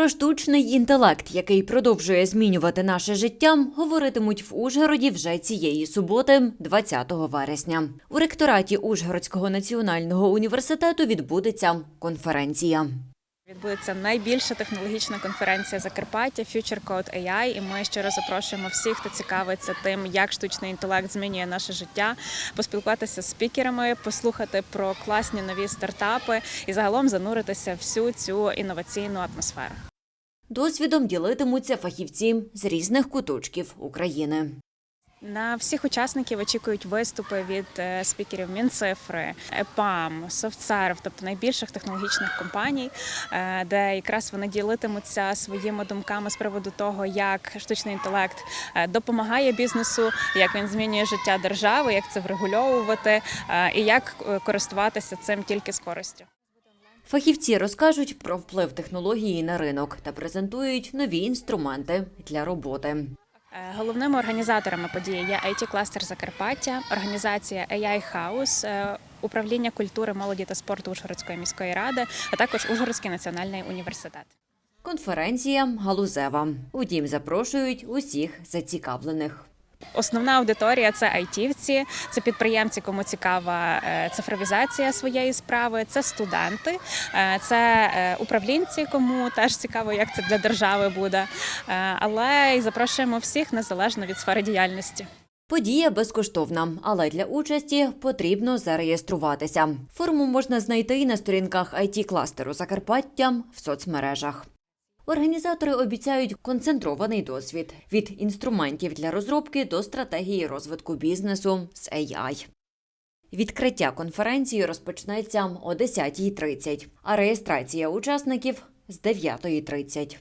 Про штучний інтелект, який продовжує змінювати наше життя, говоритимуть в Ужгороді вже цієї суботи, 20 вересня. У ректораті Ужгородського національного університету відбудеться конференція. Відбудеться найбільша технологічна конференція Закарпаття Future Code AI, і ми щиро запрошуємо всіх, хто цікавиться тим, як штучний інтелект змінює наше життя, поспілкуватися з спікерами, послухати про класні нові стартапи і загалом зануритися всю цю інноваційну атмосферу. Досвідом ділитимуться фахівці з різних куточків України. На всіх учасників очікують виступи від е, спікерів Мінцифри, ЕПАМ, SoftServe, тобто найбільших технологічних компаній, е, де якраз вони ділитимуться своїми думками з приводу того, як штучний інтелект е, допомагає бізнесу, як він змінює життя держави, як це врегульовувати і як користуватися цим тільки з користю. Фахівці розкажуть про вплив технології на ринок та презентують нові інструменти для роботи. Е, Головними організаторами події є it кластер Закарпаття, організація AI House, е, управління культури, молоді та спорту Ужгородської міської ради, а також Ужгородський національний університет. Конференція галузева. Утім, запрошують усіх зацікавлених. Основна аудиторія це айтівці, це підприємці, кому цікава е, цифровізація своєї справи, це студенти, е, це е, управлінці, кому теж цікаво, як це для держави буде. Але й запрошуємо всіх незалежно від сфери діяльності. Подія безкоштовна, але для участі потрібно зареєструватися. Форму можна знайти і на сторінках it кластеру Закарпаття в соцмережах. Організатори обіцяють концентрований досвід від інструментів для розробки до стратегії розвитку бізнесу з AI. Відкриття конференції розпочнеться о 10.30, а реєстрація учасників з 9.30.